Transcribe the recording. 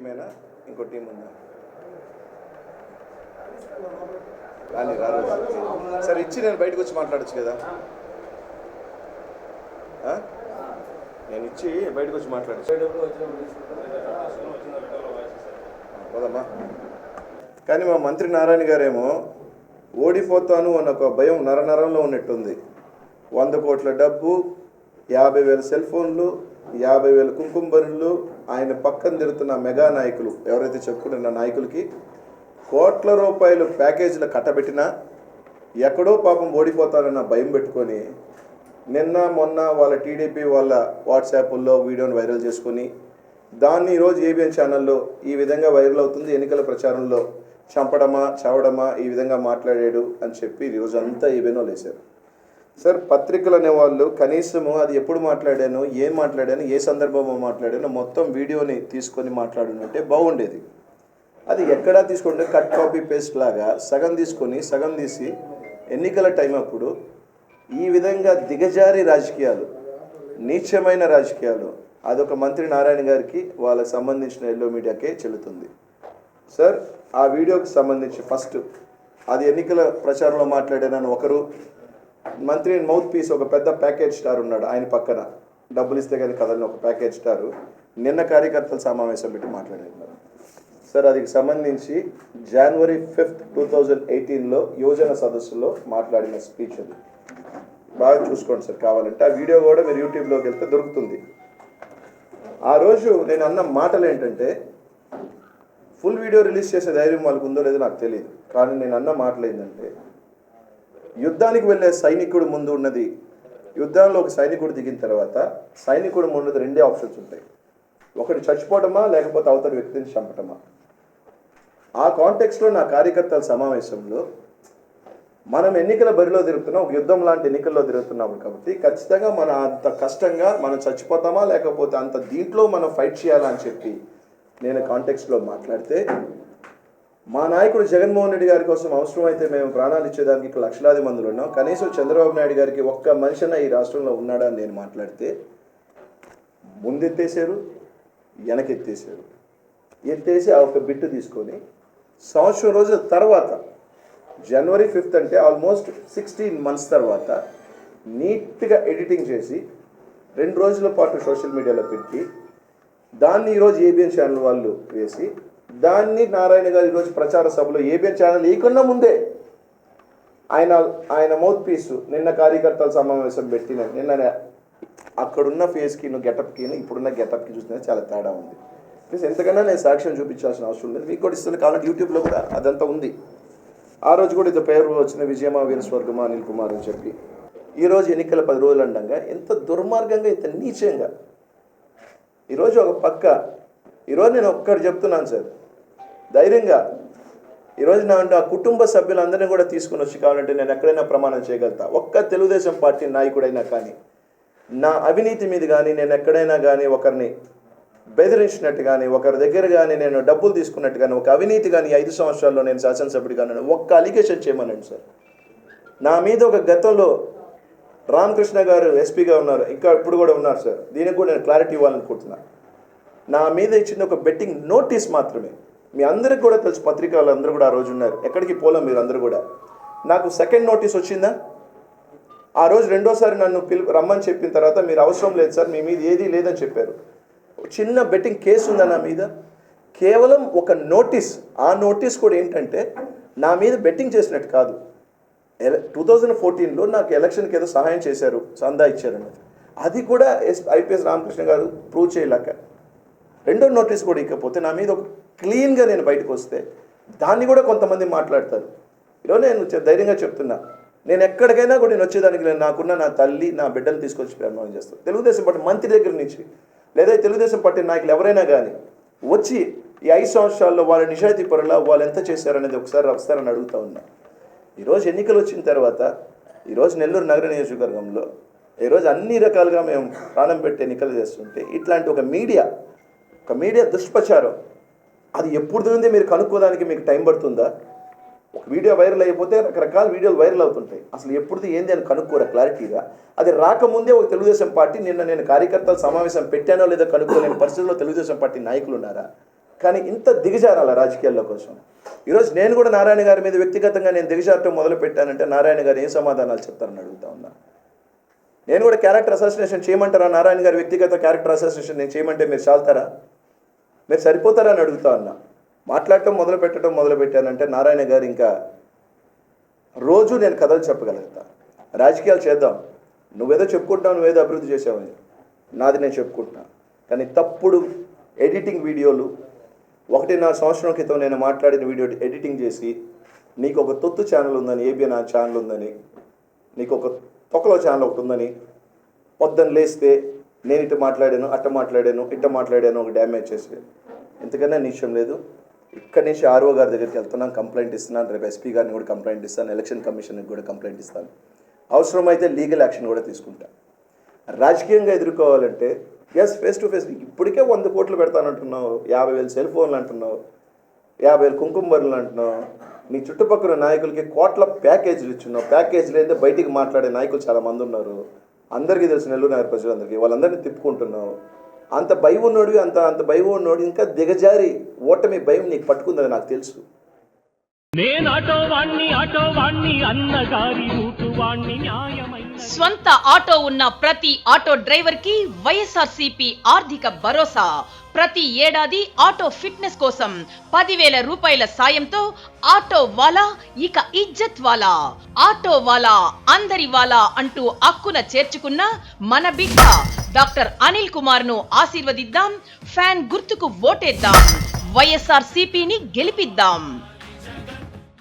టీమేనా ఇంకో టీం ఉందా? కానీ రాలేదు సరే ఇచ్చి నేను బయటకు వచ్చి మాట్లాడచ్చు కదా. నేను ఇచ్చి బయటకు వచ్చి మాట్లాడచ్చు. పోదమ్మా. కానీ మా మంత్రి నారాయణ గారేమో ఓడిపోతాను అన్న ఒక భయం నరనరంలో ఉన్నట్టుంది. వంద కోట్ల డబ్బు యాభై వేల సెల్ ఫోన్లు యాభై వేల కుంకుంబరులు ఆయన పక్కన తిరుగుతున్న మెగా నాయకులు ఎవరైతే చెప్పుకుంటున్న నాయకులకి కోట్ల రూపాయలు ప్యాకేజీలు కట్టబెట్టినా ఎక్కడో పాపం ఓడిపోతారన్న భయం పెట్టుకొని నిన్న మొన్న వాళ్ళ టీడీపీ వాళ్ళ వాట్సాప్ల్లో వీడియోని వైరల్ చేసుకొని దాన్ని ఈరోజు ఏబిఎన్ ఛానల్లో ఈ విధంగా వైరల్ అవుతుంది ఎన్నికల ప్రచారంలో చంపడమా చావడమా ఈ విధంగా మాట్లాడాడు అని చెప్పి ఈరోజు అంతా ఏబిఎన్లో లేశారు సార్ పత్రికలు అనేవాళ్ళు కనీసము అది ఎప్పుడు మాట్లాడాను ఏం మాట్లాడాను ఏ సందర్భంలో మాట్లాడాను మొత్తం వీడియోని తీసుకొని మాట్లాడినట్టే బాగుండేది. అది ఎక్కడా తీసుకుంటే కట్ కాపీ పేస్ట్ లాగా సగం తీసుకొని సగం తీసి ఎన్నికల టైం అప్పుడు ఈ విధంగా దిగజారి రాజకీయాలు నీచమైన రాజకీయాలు అదొక మంత్రి నారాయణ గారికి వాళ్ళకి సంబంధించిన ఎల్లో మీడియాకే చెల్లుతుంది. సార్ ఆ వీడియోకి సంబంధించి ఫస్ట్ అది ఎన్నికల ప్రచారంలో మాట్లాడానని ఒకరు మంత్రి మౌత్ పీస్ ఒక పెద్ద ప్యాకేజ్ స్టార్ ఉన్నాడు ఆయన పక్కన. డబ్బులు ఇస్తే కానీ కదలని ఒక ప్యాకేజ్ స్టారు. నిన్న కార్యకర్తల సమావేశం పెట్టి మాట్లాడారు సార్ అది సంబంధించి జనవరి ఫిఫ్త్ టూ థౌజండ్ ఎయిటీన్లో యువజన సదస్సులో మాట్లాడిన స్పీచ్ అది. బాగా చూసుకోండి సార్ కావాలంటే. ఆ వీడియో కూడా మీరు యూట్యూబ్లోకి వెళ్తే దొరుకుతుంది. ఆ రోజు నేను అన్న మాటలు ఏంటంటే ఫుల్ వీడియో రిలీజ్ చేసే ధైర్యం వాళ్ళకు ఉందో లేదో నాకు తెలియదు. కానీ నేను అన్న మాటలు ఏంటంటే యుద్ధానికి వెళ్ళే సైనికుడు ముందు ఉన్నది. యుద్ధంలో ఒక సైనికుడు దిగిన తర్వాత సైనికుడు ముందు రెండే ఆప్షన్స్ ఉంటాయి. ఒకటి చచ్చిపోవటమా లేకపోతే అవతల వ్యక్తిని చంపటమా. ఆ కాంటెక్స్లో నా కార్యకర్తల సమావేశంలో మనం ఎన్నికల బరిలో తిరుగుతున్నాం ఒక యుద్ధం లాంటి ఎన్నికల్లో తిరుగుతున్నాం కాబట్టి ఖచ్చితంగా మనం అంత కష్టంగా మనం చచ్చిపోతామా లేకపోతే అంత దీంట్లో మనం ఫైట్ చేయాలా అని చెప్పి నేను కాంటెక్స్లో మాట్లాడితే మా నాయకుడు జగన్మోహన్ రెడ్డి గారి కోసం అవసరమైతే మేము ప్రాణాలు ఇచ్చేదానికి ఇక్కడ లక్షలాది మందులు ఉన్నాం. కనీసం చంద్రబాబు నాయుడు గారికి ఒక్క మనిషిన ఈ రాష్ట్రంలో ఉన్నాడా అని నేను మాట్లాడితే ముందెత్తేసారు వెనకెత్తేసారు ఎత్తేసి ఆ ఒక బిట్టు తీసుకొని సంవత్సరం రోజుల తర్వాత జనవరి ఫిఫ్త్ అంటే ఆల్మోస్ట్ సిక్స్టీన్ మంత్స్ తర్వాత నీట్గా ఎడిటింగ్ చేసి రెండు రోజుల పాటు సోషల్ మీడియాలో పెట్టి దాన్ని ఈరోజు ఏబిఎన్ ఛానల్ వాళ్ళు వేసి దాన్ని నారాయణ గారు ఈరోజు ప్రచార సభలో ఏబిఎన్ ఛానల్ లేకుండా ముందే ఆయన ఆయన మౌత్ పీస్ నిన్న కార్యకర్తల సమావేశం పెట్టిన నిన్న అక్కడున్న ఫేస్కి గెటప్కి ఇప్పుడున్న గెటప్కి చూస్తే చాలా తేడా ఉంది. ప్లీజ్ ఎంతకన్నా నేను సాక్ష్యం చూపించాల్సిన అవసరం లేదు. మీకు కూడా ఇస్తుంది కాబట్టి యూట్యూబ్లో కూడా అదంతా ఉంది. ఆ రోజు కూడా ఇది పేరు వచ్చిన విజయమా వీరస్వర్గమా అనిల్ కుమార్ అని చెప్పి. ఈరోజు ఎన్నికల పది రోజులు అండంగా ఎంత దుర్మార్గంగా ఇంత నీచంగా. ఈరోజు ఒక పక్క ఈరోజు నేను ఒక్కటి చెప్తున్నాను సార్. ధైర్యంగా. ఈరోజు నా నా కుటుంబ సభ్యులందరినీ కూడా తీసుకుని వచ్చి కావాలంటే నేను ఎక్కడైనా ప్రమాణం చేయగలుగుతా. ఒక్క తెలుగుదేశం పార్టీ నాయకుడైనా కానీ నా అవినీతి మీద కానీ నేను ఎక్కడైనా కానీ ఒకరిని బెదిరించినట్టు కానీ ఒకరి దగ్గర కానీ నేను డబ్బులు తీసుకున్నట్టు కానీ ఒక అవినీతి కానీ ఐదు సంవత్సరాల్లో నేను శాసనసభ్యుడు కానీ ఒక్క అలిగేషన్ చేయమనండి సార్. నా మీద ఒక గతంలో రామకృష్ణ గారు ఎస్పీగా ఉన్నారు ఇంకా ఇప్పుడు కూడా ఉన్నారు సార్. దీనికి కూడా నేను క్లారిటీ ఇవ్వాలనుకుంటున్నాను నా మీద ఇచ్చిన ఒక బెట్టింగ్ నోటీస్ మాత్రమే. మీ అందరికి కూడా తెలుసు పత్రికలు అందరూ కూడా ఆ రోజు ఉన్నారు. ఎక్కడికి పోలేం మీరు అందరూ కూడా. నాకు సెకండ్ నోటీస్ వచ్చిందా? ఆ రోజు రెండోసారి నన్ను పిలు రమ్మని చెప్పిన తర్వాత మీరు అవసరం లేదు సార్ మీ మీద ఏది లేదని చెప్పారు. చిన్న బెట్టింగ్ కేసు ఉందా నా మీద? కేవలం ఒక నోటీస్ ఆ నోటీస్ కూడా ఏంటంటే నా మీద బెట్టింగ్ చేసినట్టు కాదు. టూ థౌజండ్ ఫోర్టీన్లో నాకు ఎలక్షన్కి ఏదో సహాయం చేశారు సందా ఇచ్చారన్నది. అది కూడా ఎస్ ఐపీఎస్ రామకృష్ణ గారు ప్రూవ్ చేయలేక. రెండో నోటీస్ కూడా ఇకపోతే నా మీద ఒక క్లీన్గా నేను బయటకు వస్తే దాన్ని కూడా కొంతమంది మాట్లాడతారు. ఈరోజు నేను ధైర్యంగా చెప్తున్నా. నేను ఎక్కడికైనా కూడా నేను వచ్చేదానికి నేను నాకున్న నా తల్లి నా బిడ్డలు తీసుకొచ్చి ప్రమాణం చేస్తాను తెలుగుదేశం పార్టీ మంత్రి దగ్గర నుంచి లేదా తెలుగుదేశం పార్టీ నాయకులు ఎవరైనా కానీ వచ్చి ఈ ఐదు సంవత్సరాల్లో వాళ్ళ నిజాయితీ పరుల వాళ్ళు ఎంత చేశారనేది ఒకసారి వస్తారని అడుగుతా ఉన్నా. ఈరోజు ఎన్నికలు వచ్చిన తర్వాత ఈరోజు నెల్లూరు నగర నియోజకవర్గంలో ఈరోజు అన్ని రకాలుగా మేము ప్రాణం పెట్టి ఎన్నికలు చేస్తుంటే ఇట్లాంటి ఒక మీడియా ఒక మీడియా దుష్ప్రచారం. అది ఎప్పుడు ఉంది మీరు కనుక్కోవడానికి మీకు టైం పడుతుందా? ఒక వీడియో వైరల్ అయిపోతే రకరకాల వీడియోలు వైరల్ అవుతుంటాయి. అసలు ఎప్పుడుది ఏంది అని కనుక్కోరా క్లారిటీగా? అది రాకముందే ఒక తెలుగుదేశం పార్టీ నిన్న నేను కార్యకర్తల సమావేశం పెట్టానో లేదో కనుక్కోలేని పరిస్థితుల్లో తెలుగుదేశం పార్టీ నాయకులు ఉన్నారా? కానీ ఇంత దిగజారాల రాజకీయాల్లో కోసం? ఈరోజు నేను కూడా నారాయణ గారి మీద వ్యక్తిగతంగా నేను దిగజారటం మొదలు పెట్టానంటే నారాయణ గారు ఏం సమాధానాలు చెప్తారని అడుగుతా ఉన్నా. నేను కూడా క్యారెక్టర్ అసోసినేషన్ చేయమంటారా? నారాయణ గారి వ్యక్తిగత క్యారెక్టర్ అసోసినేషన్ నేను చేయమంటే మీరు చాలుతారా? మీరు సరిపోతారా అని అడుగుతా ఉన్నా. మాట్లాడటం మొదలు పెట్టడం మొదలు పెట్టానంటే నారాయణ గారు ఇంకా రోజు నేను కథలు చెప్పగలుగుతా. రాజకీయాలు చేద్దాం. నువ్వేదో చెప్పుకుంటున్నావు నువ్వేదో అభివృద్ధి చేసావని. నాది నేను చెప్పుకుంటున్నా. కానీ తప్పుడు ఎడిటింగ్ వీడియోలు ఒకటిన్నర సంవత్సరం క్రితం నేను మాట్లాడిన వీడియో ఎడిటింగ్ చేసి నీకు ఒక తొత్తు ఛానల్ ఉందని ఏబిఎన్ ఛానల్ ఉందని నీకు ఒక తొక్కలో ఛానల్ ఒకటి ఉందని పొద్దున్న లేస్తే నేను ఇటు మాట్లాడాను అట్ట మాట్లాడాను ఇట్ట మాట్లాడాను ఒక డ్యామేజ్ చేసి ఎందుకన్నా నిశ్చయం లేదు? ఇక్కడి నుంచి ఆర్ఓ గారి దగ్గరికి వెళ్తున్నాను కంప్లైంట్ ఇస్తున్నాను రేపు ఎస్పీ గారిని కూడా కంప్లైంట్ ఇస్తాను ఎలక్షన్ కమిషన్కి కూడా కంప్లైంట్ ఇస్తాను. అవసరమైతే లీగల్ యాక్షన్ కూడా తీసుకుంటాను రాజకీయంగా ఎదుర్కోవాలంటే ఎస్ ఫేస్ టు ఫేస్ ఇప్పటికే వంద కోట్లు పెడతానంటున్నావు యాభై వేలు సెల్ ఫోన్లు అంటున్నావు యాభై వేలు కుంకుమ బరులు అంటున్నావు. నీ చుట్టుపక్కల నాయకులకి కోట్ల ప్యాకేజీలు ఇచ్చున్నావు. ప్యాకేజీలు అయితే బయటికి మాట్లాడే నాయకులు చాలామంది ఉన్నారు. అందరికీ తెలుసు నెల్లూరు నగర ప్రజలందరికీ వాళ్ళందరినీ తిప్పుకుంటున్నావు. అంత భయం ఉన్నోడివి అంత అంత భయం ఉన్నోడు ఇంకా దిగజారి ఓటమి భయం నీకు పట్టుకుందని నాకు తెలుసు. స్వంత ఆటో ఉన్న ప్రతి ఆటో డ్రైవర్కి వైఎస్ఆర్సీపీ ఆర్థిక భరోసా. ప్రతి ఏడాది ఆటో ఫిట్నెస్ కోసం పదివేల రూపాయల సాయంతో ఆటో వాలా ఇక ఇజ్జత్ వాలా ఆటో వాలా అందరి వాలా అంటూ అక్కున చేర్చుకున్న మన బిడ్డ డాక్టర్ అనిల్ కుమార్ను ఆశీర్వదిద్దాం ఫ్యాన్ గుర్తుకు ఓటేద్దాం వైఎస్ఆర్ సిపిని గెలిపిద్దాం.